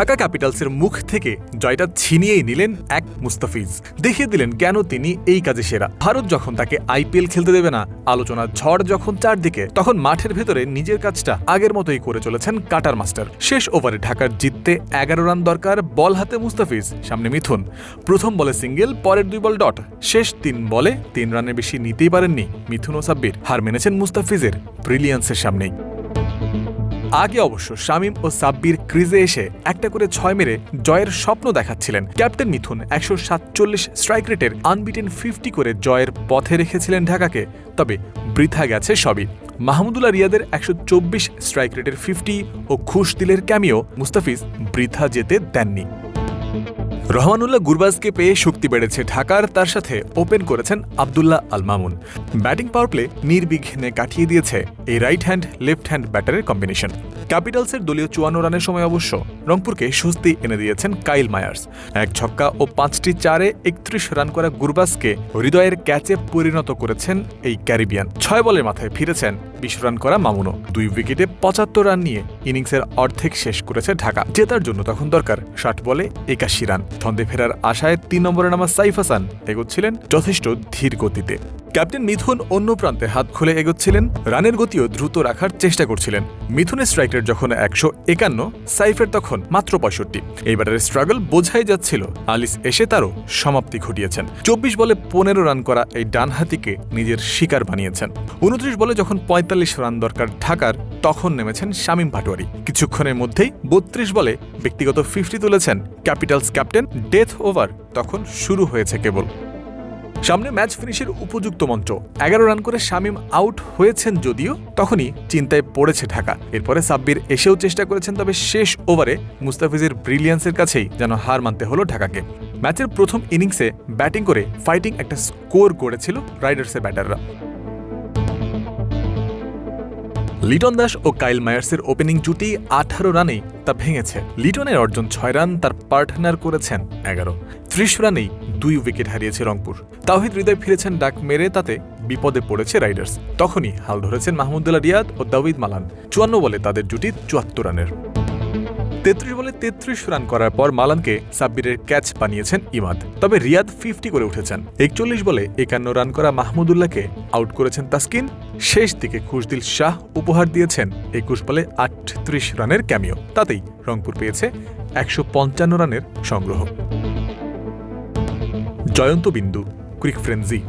ঢাকা ক্যাপিটালসের মুখ থেকে জয়টা ছিনিয়েই নিলেন এক মুস্তাফিজ। দেখিয়ে দিলেন কেন তিনি এই কাজে সেরা। ভারত যখন তাকে আইপিএল খেলতে দেবে না আলোচনা ঝড় যখন চারদিকে, তখন মাঠের ভেতরে নিজের কাজটা আগের মতোই করে চলেছেন কাটার মাস্টার। শেষ ওভারে ঢাকার জিততে এগারো রান দরকার, বল হাতে মুস্তাফিজ, সামনে মিথুন। প্রথম বলে সিঙ্গেল, পরের দুই বল ডট। শেষ তিন বলে তিন রানের বেশি নিতেই পারেননি মিথুন ও সাব্বির। হার মেনেছেন মুস্তাফিজের ব্রিলিয়ান্সের সামনেই। আগে অবশ্য শামিম ও সাব্বির ক্রিজে এসে একটা করে ছয় মেরে জয়ের স্বপ্ন দেখাচ্ছিলেন। ক্যাপ্টেন মিথুন একশো সাতচল্লিশ স্ট্রাইক রেটের আনবিটেন ফিফটি করে জয়ের পথে রেখেছিলেন ঢাকাকে, তবে বৃথা গেছে সবই। মাহমুদুল্লাহ রিয়াদের একশো চব্বিশ স্ট্রাইক রেটের ফিফটি ও খুশ দিলের ক্যামিও মুস্তাফিজ বৃথা যেতে দেননি। রহমানুল্লাহ গুরবাজকে পেয়ে শক্তি বেড়েছে ঢাকার, তার সাথে ওপেন করেছেন Abdullah Al Mamun. Batting power play নির্বিঘ্নে কাটিয়ে দিয়েছে এই রাইট হ্যান্ড লেফট হ্যান্ড ব্যাটারের কম্বিনেশন ক্যাপিটালসের দলীয় চুয়ান্ন রানের সময় অবশ্য রংপুরকে স্বস্তি এনে দিয়েছেন কাইল মায়ার্স। এক ছক্কা ও পাঁচটি চারে একত্রিশ রান করা গুরবাজকে হৃদয়ের ক্যাচে পরিণত করেছেন এই ক্যারিবিয়ান। ছয় বলের মাথায় ফিরেছেন বিশ রান করা মামুনও। দুই উইকেটে পঁচাত্তর রান নিয়ে ইনিংসের অর্ধেক শেষ করেছে ঢাকা। জেতার জন্য তখন দরকার ষাট বলে একাশি রান। ছন্দে ফেরার আশায় তিন নম্বরে নামা সাইফ হাসান এগোচ্ছিলেন যথেষ্ট ধীর গতিতে ক্যাপ্টেন মিথুন অন্য প্রান্তে হাত খুলে এগোচ্ছিলেন, রানের গতিও দ্রুত রাখার চেষ্টা করছিলেন। মিথুনের স্ট্রাইকের যখন একশো একান্ন, সাইফের তখন মাত্র পঁয়ষট্টি। এইবারের স্ট্রাগল বোঝাই যাচ্ছিল, আলিস এসে তারও সমাপ্তি ঘটিয়েছেন। চব্বিশ বলে পনেরো রান করা এই ডানহাতিকে নিজের শিকার বানিয়েছেন। উনত্রিশ বলে যখন পঁয়তাল্লিশ রান দরকার ঢাকার, তখন নেমেছেন শামীম পাটোয়ারি কিছুক্ষণের মধ্যেই বত্রিশ বলে ব্যক্তিগত ফিফটি তুলেছেন ক্যাপিটালস ক্যাপ্টেন ডেথ ওভার, তখন শুরু হয়েছে কেবল। সামনে ম্যাচ ফিনিশের উপযুক্ত মঞ্চ। এগারো রান করে শামীম আউট হয়েছেন যদিও, তখনই চিন্তায় পড়েছে ঢাকা। এরপরে সাব্বির এসেও চেষ্টা করেছেন, তবে শেষ ওভারে মুস্তাফিজের ব্রিলিয়ান্সের কাছেই যেন হার মানতে হলো ঢাকাকে। ম্যাচের প্রথম ইনিংসে ব্যাটিং করে ফাইটিং একটা স্কোর করেছিল রাইডার্সের ব্যাটাররা। লিটন দাস ও কাইল মায়ার্সের ওপেনিং জুটি আঠারো রানেই তা ভেঙেছে। লিটনের অর্জন ছয় রান তার পার্টনার করেছেন এগারো। ত্রিশ রানেই দুই উইকেট হারিয়েছে রংপুর। তাওহিদ হৃদয় ফিরেছেন ডাক মেরে, তাতে বিপদে পড়েছে রাইডার্স। তখনই হাল ধরেছেন মাহমুদুল্লাহ রিয়াদ ও দাউদ মালান। চুয়ান্ন বলে তাদের জুটি চুয়াত্তর রানের। তেত্রিশ বলে তেত্রিশ রান করার পর মালানকে সাব্বিরের ক্যাচ বানিয়েছেন ইমাদ। তবে রিয়াদ ফিফটি করে উঠেছেন। একচল্লিশ বলে একান্ন রান করা মাহমুদুল্লাহকে আউট করেছেন তাসকিন। শেষ দিকে খুশদিল শাহ উপহার দিয়েছেন একুশ বলে আটত্রিশ রানের ক্যামিও। তাতেই রংপুর পেয়েছে একশো পঞ্চান্ন রানের সংগ্রহ। জয়ন্ত বিন্দু, ক্রিক ফ্রেন্সি।